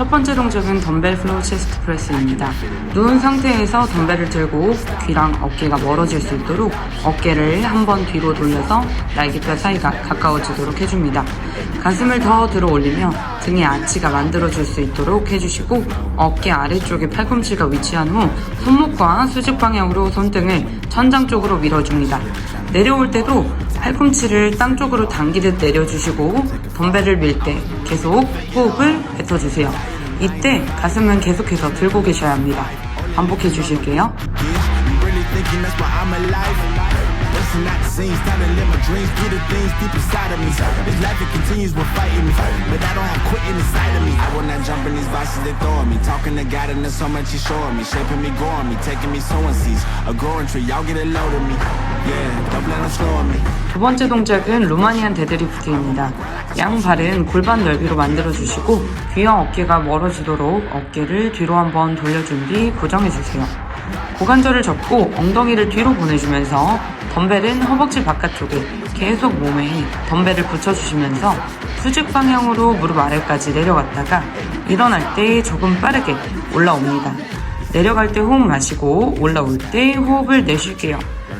첫 번째 동작은 덤벨 플로우 체스트 프레스입니다. 누운 상태에서 덤벨을 들고 귀랑 어깨가 멀어질 수 있도록 어깨를 한 번 뒤로 돌려서 날개뼈 사이가 가까워지도록 해줍니다. 가슴을 더 들어 올리며 등의 아치가 만들어질 수 있도록 해주시고 어깨 아래쪽에 팔꿈치가 위치한 후 손목과 수직 방향으로 손등을 천장 쪽으로 밀어줍니다. 내려올 때도 팔꿈치를 땅 쪽으로 당기듯 내려주시고 덤벨을 밀 때 계속 호흡을 뱉어주세요. 이때 가슴은 계속해서 들고 계셔야 합니다. 반복해 주실게요. 두 번째 동작은 루마니안 데드리프트입니다. 양 발은 골반 넓이로 만들어 주시고 귀와 어깨가 멀어지도록 어깨를 뒤로 한번 돌려준 뒤 고정해 주세요. 고관절을 접고 엉덩이를 뒤로 보내주면서 덤벨은 허벅지 바깥쪽에 계속 몸에 덤벨을 붙여주시면서 수직 방향으로 무릎 아래까지 내려갔다가 일어날 때 조금 빠르게 올라옵니다. 내려갈 때 호흡 마시고 올라올 때 호흡을 내쉴게요.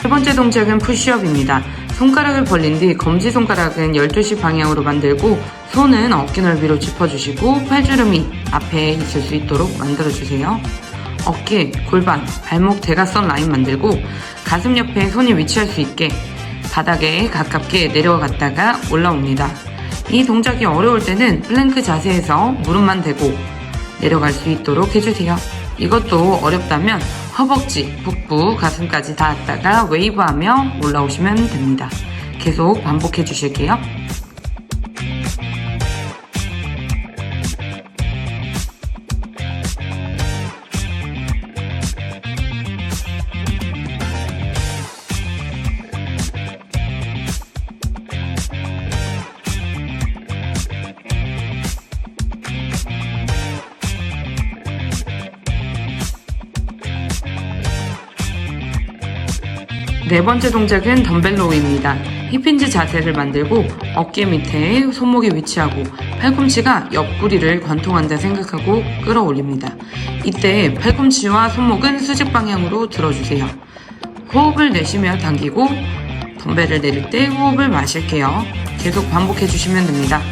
세 번째 동작은 푸시업입니다. 손가락을 벌린 뒤 검지손가락은 12시 방향으로 만들고 손은 어깨 넓이로 짚어주시고 팔주름이 앞에 있을 수 있도록 만들어주세요. 어깨, 골반, 발목 대각선 라인 만들고 가슴 옆에 손이 위치할 수 있게 바닥에 가깝게 내려갔다가 올라옵니다. 이 동작이 어려울 때는 플랭크 자세에서 무릎만 대고 내려갈 수 있도록 해주세요. 이것도 어렵다면 허벅지, 북부, 가슴까지 닿았다가 웨이브하며 올라오시면 됩니다. 계속 반복해 주실게요. 네 번째 동작은 덤벨 로우입니다. 힙힌즈 자세를 만들고 어깨 밑에 손목이 위치하고 팔꿈치가 옆구리를 관통한다 생각하고 끌어올립니다. 이때 팔꿈치와 손목은 수직 방향으로 들어주세요. 호흡을 내쉬며 당기고 덤벨을 내릴 때 호흡을 마실게요. 계속 반복해 주시면 됩니다.